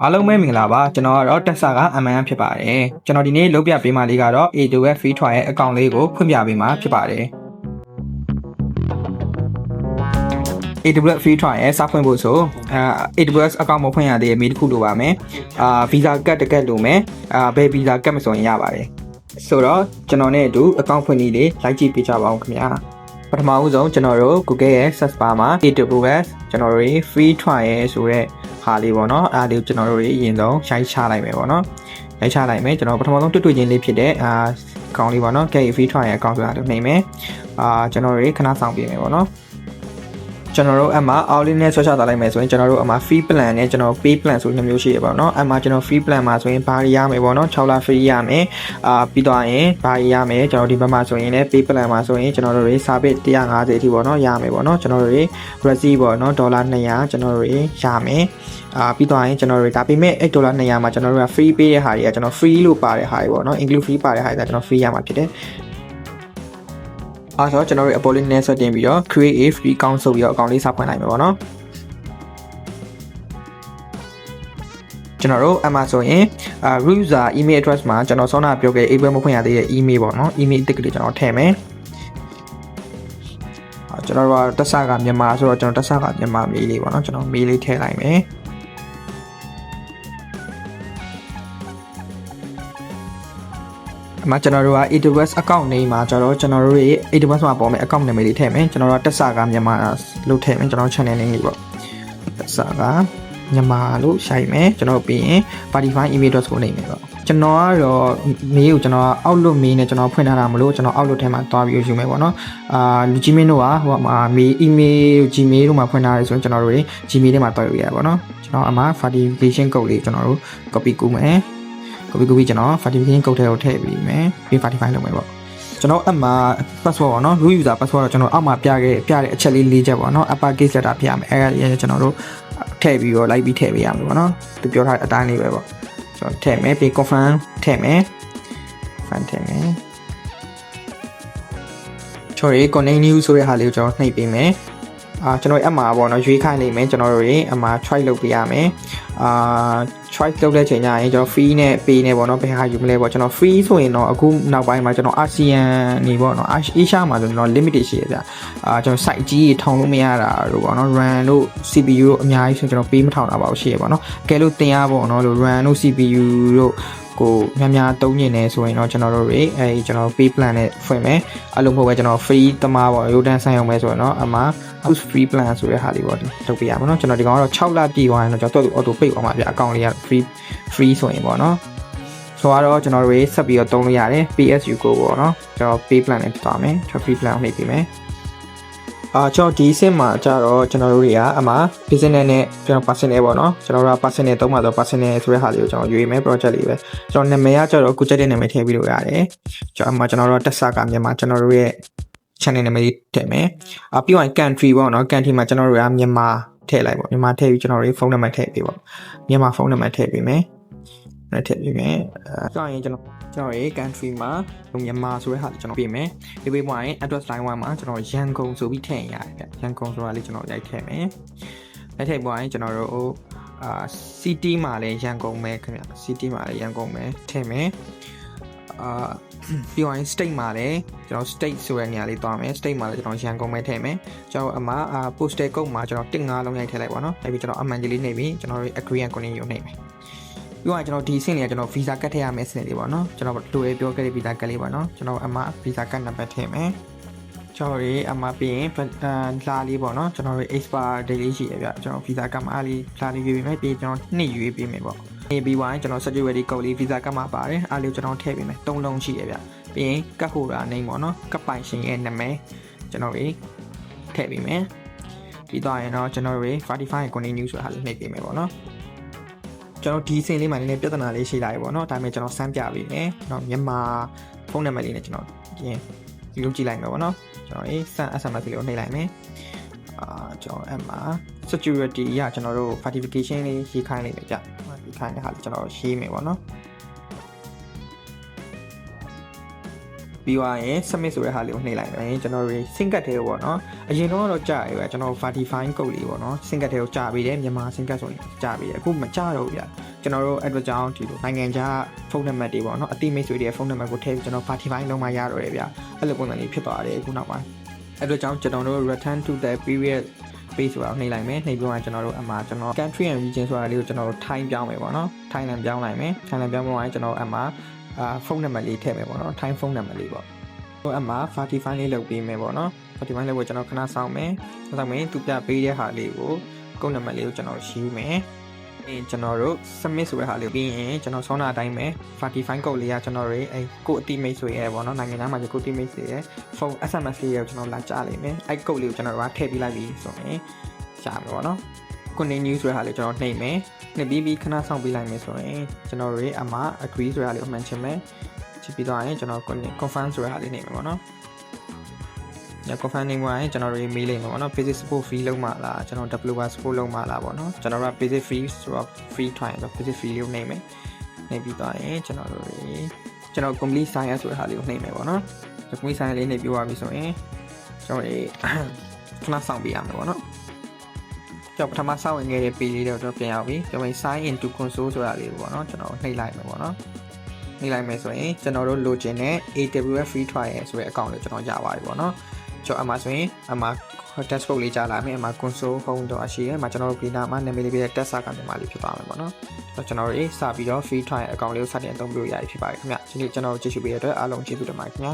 အားလုံးပဲမင်္ဂလာပါကျွန်တော်ကတော့တက်ဆာကအမှန်ဖြစ်ပါတယ်ကျွန်တော်ဒီနေ့လုပ်ပြပေးမှလေးကတော့ A2F Free Trial ရဲ့အကောင့်လေးကိုဖွင့်ပြပေးမှဖြစ်ပါတယ် AWS Free Trial ရဲ့စဖွင့်ဖို့ဆိုအာ AWS အကောင့်မဖွင့်ရသေးတဲ့မိတစ်ခုလိုပါမယ်အာ Visa ကတ်တကတ်လိုမယ်အာဘယ် Visa ကတ်မဆိုရင်ရပါတယ်ဆိုတော့ကျွန်တော်နဲ့အတူအကောင့်ဖွင့်နည်းလေးလိုက်ကြည့်ပေးကြပါအောင်ခင်ဗျာ ပထမဦးဆုံးကျွန်တော်တို့ Google ရဲ့ search bar မှာ AWS ကျွန်တော်တို့ free trial ဆိုတဲ့ဟာလေးပေါ့နော်အားလေးကိုကျွန်တော်တို့အရင်ဆုံးရိုက်ချလိုက်မယ်ပေါ့နော်ရိုက်ချလိုက်မယ်ကျွန်တော်ပထမဆုံးတွေ့တွေ့ချင်းလေးဖြစ်တဲ့အာအကောင့်လေးပေါ့နော် Get free trial အကောင့်ဆိုတာတို့နှိမ့်မယ်အာကျွန်တော်တို့ခဏဆောင်ပြင်မယ်ပေါ့နော် ကျွန်တော်တို့အမှအော်လင်းနဲ့ဆွဲချထားလိုက်မယ်ဆိုရင်ကျွန်တော်တို့အမှ free plan နဲ့ကျွန်တော် pay plan ဆိုနှစ်မျိုးရှိရပါတော့เนาะအမှကျွန်တော် free plan မှာဆိုရင်ဘာရရမယ်ပေါ့เนาะ6လ free ရမယ်အာပြီးတော့ရင်ဘာရရမယ်ကျွန်တော်ဒီဘက်မှာဆိုရင်လည်း pay plan မှာဆိုရင်ကျွန်တော်တို့တွေ service 150အထိပေါ့เนาะရမယ်ပေါ့เนาะကျွန်တော်တို့တွေ receipt ပေါ့เนาะဒေါ်လာ200ကျွန်တော်တို့တွေရမယ်အာပြီးတော့ရင်ကျွန်တော်တို့တွေဒါပေမဲ့8ဒေါ်လာ200မှာကျွန်တော်တို့က free ပေးတဲ့ဟာတွေကကျွန်တော် free လို့ပါတဲ့ဟာတွေပေါ့เนาะ include free ပါတဲ့ဟာတွေကကျွန်တော် free ရမှာဖြစ်တယ် အားဆိုတော့ကျွန်တော်တို့ Apple နဲ့ဆက်တင်ပြီးတော့ create a free account ဆိုပြီးတော့ account လေးစဖွင့်လိုက်မယ်ပေါ့နော်ကျွန်တော်တို့အမှဆိုရင်အာ user email address မှာကျွန်တော်ဆောင်းတာပြောခဲ့ able မဖွင့်ရသေးတဲ့ email ပေါ့နော် email အသစ်ကလေးကျွန်တော်ထည့်မယ်အာကျွန်တော်တို့ကတက်ဆကမြန်မာဆိုတော့ကျွန်တော်တက်ဆကမြန်မာ mail လေးပေါ့နော်ကျွန်တော် mail လေးထည့်လိုက်မယ် အမကျွန်တော်တို့က AWS account name မှာကျွန်တော်ကျွန်တော်တို့ရဲ့ AWS မှာပေါ်မဲ့ account name လေးထည့်မယ်ကျွန်တော်တို့တက်ဆကမြန်မာလို့ထည့်မယ်ကျွန်တော် channel name လေးပေါ့တက်ဆကမြန်မာလို့ရှိုက်မယ်ကျွန်တော်ပြီးရင် verify email address ကိုနေမယ်ပေါ့ကျွန်တော်ကတော့ mail ကိုကျွန်တော် outlook mail နဲ့ကျွန်တော်ဖွင့်ထားတာမလို့ကျွန်တော် outlook ထဲမှာတွားပြီးယူမယ်ပေါ့နော်အာလူကြီးမင်းတို့ကဟိုမှာ mail email gmail တို့မှာဖွင့်ထားတယ်ဆိုရင်ကျွန်တော်တို့ gmail ထဲမှာတွားယူရပါပေါ့နော်ကျွန်တော်အမှာ verification code လေးကျွန်တော်တို့ copy ကူးမယ် copy ကူးပြီးကျွန်တော် verification code ထဲကိုထည့်ပြီးမယ်ပြီး verify လုပ်မယ်ပေါ့ကျွန်တော်အမှ password ပေါ့နော် root user password တော့ကျွန်တော်အောက်မှာပြခဲ့ပြတဲ့အချက်လေး၄ချက်ပေါ့နော် upper case letter ပြရမယ်အဲ့ဒါလေးကျွန်တော်တို့ထည့်ပြီးတော့လိုက်ပြီးထည့်ပေးရမယ်ပေါ့နော်သူပြောထားတဲ့အတိုင်းလေးပဲပေါ့ကျွန်တော်ထည့်မယ်ပြီး confirm ထည့်မယ် confirm ထည့်မယ်ကျွန်တော်ရေ continue ဆိုတဲ့ဟာလေးကိုကျွန်တော်နှိပ်ပေးမယ်အာကျွန်တော်အမှပေါ့နော်ရွေးခိုင်းနေမယ်ကျွန်တော်တို့ရေအမှ try လုပ်ပေးရမယ် အာ choice လုပ်တဲ့ချိန်ကျရင်ကျွန်တော် free နဲ့ pay နဲ့ပေါ့နော်ဘယ်ဟာယူမလဲပေါ့ကျွန်တော် free ဆိုရင်တော့အခုနောက်ပိုင်းမှာကျွန်တော် ASEAN နေပေါ့နော် Asia မှာဆိုရင်တော့ limited ရှိရကြအာကျွန်တော် site ကြီးထောင်လို့မရတာတို့ပေါ့နော် RAM တို့ CPU တို့အများကြီးဆိုကျွန်တော် pay မထောင်တာပါဘူးရှိရပေါ့နော်ကဲလို့တင်ရပေါ့နော်လို့ RAM တို့ CPU တို့ ကိုများများတုံးညင်နေဆိုရင်တော့ကျွန်တော်တို့တွေအဲကျွန်တော် pay plan နဲ့ဖွင့်မယ်အဲ့လိုမဟုတ်ပဲကျွန်တော် free တမားပေါ့ရိုးတန်းဆိုင်အောင်ပဲဆိုရင်တော့အမှ boost free plan ဆိုတဲ့ဟာလေးပေါ့ထုတ်ပြရမှာเนาะကျွန်တော်ဒီကောင်ကတော့6လပြည့်သွားရင်တော့ကျွန်တော်တို့ auto pay အောင်ပါဗျအကောင့်လေးက free free ဆိုရင်ပေါ့เนาะဆိုတော့ကျွန်တော်တို့ရေးဆက်ပြီးတော့တုံးလို့ရတယ် PSU ကိုပေါ့เนาะကျွန်တော် pay plan နဲ့သွားမယ်ကျွန်တော် free plan ကိုနှိပ်ပေးမယ် အာကျွန်တော်ဒီစင်မှာကျတော့ကျွန်တော်တို့တွေကအမှ business နဲ့ကျွန်တော် personal ပေါ့နော်ကျွန်တော်တို့က personal သုံးပါတော့ personal ဆိုတဲ့ဟာလေးကိုကျွန်တော်ရွေးမယ် project လေးပဲကျွန်တော်နာမည်ကကျတော့ကိုချက်တဲ့နာမည်ထည့်ပြီးလို့ရတယ်ကျွန်တော်အမှကျွန်တော်တို့တက်ဆာကမြန်မာကျွန်တော်တို့ရဲ့ channel နာမည်လေးထည့်မယ်အပြီးရင် country ပေါ့နော် country မှာကျွန်တော်တို့ကမြန်မာထည့်လိုက်ပေါ့မြန်မာထည့်ပြီးကျွန်တော်တို့ဖုန်းနံပါတ်ထည့်ပေးပေါ့မြန်မာဖုန်းနံပါတ်ထည့်ပေးမယ် နဲ့ထည့်ပေးမယ်အဲကြောင့်ရင်ကျွန်တော်ကျွန်တော်ရဲ့ country မှာမြန်မာဆိုတဲ့ဟာကျွန်တော်ပြင်မယ်ဒီပေးပွားရင် address line 1မှာကျွန်တော်ရန်ကုန်ဆိုပြီးထည့်ရတယ်ဗျရန်ကုန်ဆိုတာလေးကျွန်တော်ရိုက်ထည့်မယ်လက်ထည့်ပွားရင်ကျွန်တော်တို့အာ city မှာလည်းရန်ကုန်ပဲခင်ဗျ city မှာလည်းရန်ကုန်ပဲထည့်မယ်အာပြီးရင် state မှာလည်းကျွန်တော် state ဆိုတဲ့နေရာလေးသွားမယ် state မှာလည်းကျွန်တော်ရန်ကုန်ပဲထည့်မယ်ကျွန်တော်အမှာအာ postal code မှာကျွန်တော်15လုံးရိုက်ထည့်လိုက်ပါတော့အဲ့ပြီးကျွန်တော်အမှန်ကြီးလေးနှိပ်ပြီးကျွန်တော်တို့ agree and continue နှိပ်မယ် ပြီးတော့ကျွန်တော်ဒီစင်လေးကကျွန်တော် visa ကတ်ထည့်ရမယ်စင်လေးပေါ့နော်ကျွန်တော်တို့ရေပြောခဲ့တဲ့ visa ကတ်လေးပေါ့နော်ကျွန်တော်အမှာ visa ကတ်နံပါတ်ထည့်မယ်ကျွန်တော်ရေအမှာပြီးရင်လာလေးပေါ့နော်ကျွန်တော်တို့ expire date လေးရှိရပြကျွန်တော် visa ကတ်မှာအားလေးလာလေးရွေးပေးမယ်ပြီးကျွန်တော်နှစ်ရွေးပေးမယ်ပေါ့နေပြီးဝိုင်းကျွန်တော် security code လေး visa ကတ်မှာပါတယ်အားလေးကျွန်တော်ထည့်ပေးမယ်၃လုံးရှိရပြပြီးရင်ကတ်ဟိုတာနေပေါ့နော်ကတ်ပိုင်ရှင်ရဲ့နာမည်ကျွန်တော်ရေထည့်ပေးမယ်ပြီးတော့ရင်တော့ကျွန်တော်ရေ Spotify continue ဆိုတာလေးနှိပ်ပေးမယ်ပေါ့နော် ကျွန်တော်ဒီစင်လေးမှာနည်းနည်းပြဿနာလေးရှိလာပြီပေါ့နော်ဒါပေမဲ့ကျွန်တော်စမ်းပြပေးမယ်ကျွန်တော်မြန်မာဖုန်းနံပါတ်လေးနဲ့ကျွန်တော်ပြင်ယူကြည့်လိုက်မယ်ပေါ့နော်ကျွန်တော်ရေးစမ်း SMS လေးကိုနှိပ်လိုက်မယ်အာကျွန်တော်အမှ security ရကျွန်တော်တို့ certification လေးရေးခိုင်းလိုက်မယ်ကြရေးခိုင်းတဲ့ဟာလေးကျွန်တော်ရေးမယ်ပေါ့နော် ပြီးသွားရင် submit ဆိုတဲ့ဟာလေးကိုနှိပ်လိုက်မယ်ကျွန်တော်တို့ syncat ထဲပေါ့နော်အရင်တော့တော့ကြာရပဲကျွန်တော် verify code လေးပေါ့နော် syncat ထဲကိုကြာပြီးတယ်မြန်မာ syncat ဆိုရင်ကြာပြီးတယ်အခုမကြာတော့ဘူးဗျကျွန်တော်တို့အဲ့အတွက်ကြောင့်ဒီလိုနိုင်ငံခြားဖုန်းနံပါတ်တွေပေါ့နော်အတိမိတ်ဆွေတွေရဲ့ဖုန်းနံပါတ်ကိုထည့်ပြီးကျွန်တော် verify လုပ်မှရတော့တယ်ဗျအဲ့လိုပုံစံလေးဖြစ်သွားတယ်အခုနောက်ပိုင်းအဲ့အတွက်ကြောင့်ကျွန်တော်တို့ return to the previous page ဆိုတာနှိပ်လိုက်မယ်နှိပ်ပြီးတော့ကျွန်တော်တို့အမှာကျွန်တော် country and region ဆိုတာလေးကိုကျွန်တော်တို့ time ပြောင်းမယ်ပေါ့နော် Thailand ပြောင်းလိုက်မယ် Thailand ပြောင်းပြီးတော့ကျွန်တော်အမှာ အာဖုန်းနံပါတ်လေးထည့်မယ်ပေါ့နော် time ဖုန်းနံပါတ်လေးပေါ့ဟိုအမှာ verify လေးလုပ်ပေးမယ်ပေါ့နော် verify လေးကိုကျွန်တော်ခဏစောင့်မယ်စောင့်မယ်သူပြပေးတဲ့ဟာလေးကိုကုန်းနံပါတ်လေးကိုကျွန်တော်ရှင်းမယ်အဲကျွန်တော်တို့ submit ဆိုတဲ့ဟာလေးပြီးရင်ကျွန်တော်ဆောင်းတာအတိုင်းပဲ verify code လေးကကျွန်တော်တို့အဲကိုအတိမိတ်ဆွေရဲ့ပေါ့နော်နိုင်ငံသားမှာကိုအတိမိတ်ဆွေရဲ့ဖုန်း SMS လေးကိုကျွန်တော်လာကြားလိမ့်မယ်အဲ code လေးကိုကျွန်တော်တို့ကထည့်ပေးလိုက်ပြီဆိုရင်ရှာမယ်ပေါ့နော် continue ဆိုတဲ့ဟာလေးကျွန်တော်နှိပ်မယ်နှိပ်ပြီးပြီးခဏဆောင်ပေးလိုက်မယ်ဆိုရင်ကျွန်တော်တို့ရဲ့အမှာ agree ဆိုတဲ့ဟာလေးကိုမှန်ချင်မယ်ချစ်ပြီးတော့ရင်ကျွန်တော် confirm ဆိုတဲ့ဟာလေးနှိပ်မယ်ပေါ့နော်ည confirm နေမှာရင်ကျွန်တော်တို့မေးလိုက်မှာပေါ့နော် basic support fee လုံးမလားကျွန်တော် developer support လုံးမလားပေါ့နော်ကျွန်တော်တို့က basic fee ဆိုတော့ free trial ဆို basic fee လေးကိုနှိပ်မယ်နှိပ်ပြီးတော့ရင်ကျွန်တော်တို့ကျွန်တော် complete sign up ဆိုတဲ့ဟာလေးကိုနှိပ်မယ်ပေါ့နော် complete sign up လေးနှိပ်ပြီးသွားပြီဆိုရင်ကျွန်တော်တို့ခဏဆောင်ပေးရမှာပေါ့နော် ကျွန်တော်ပထမစောင့်ဝင်ခဲ့တဲ့ page လေးတော့ကျွန်တော်ပြန်ရောက်ပြီကျွန်တော် sign into console ဆိုတာလေးပေါ့နော်ကျွန်တော်နှိပ်လိုက်မယ်ပေါ့နော်နှိပ်လိုက်မယ်ဆိုရင်ကျွန်တော်တို့လိုချင်တဲ့ AWS free trial ဆိုတဲ့ account လေးကျွန်တော်ရပါပြီပေါ့နော်ကျွန်တော်အမှဆိုရင်အမှ dashboard လေးကြာလာမယ်အမှ console home တော့အရှိရဲအမှကျွန်တော်တို့ Green မှာနာမည်လေးပြတဲ့ test ကမြန်မာလေးဖြစ်သွားမယ်ပေါ့နော်ကျွန်တော်တို့စပြီးတော့ free trial account လေးကိုစတင်အသုံးပြုရရဖြစ်ပါတယ်ခင်ဗျဒီနေ့ကျွန်တော်တို့ကြည့်ရှုပေးတဲ့အတွက်အားလုံးကျေးဇူးတင်ပါတယ်ခင်ဗျာ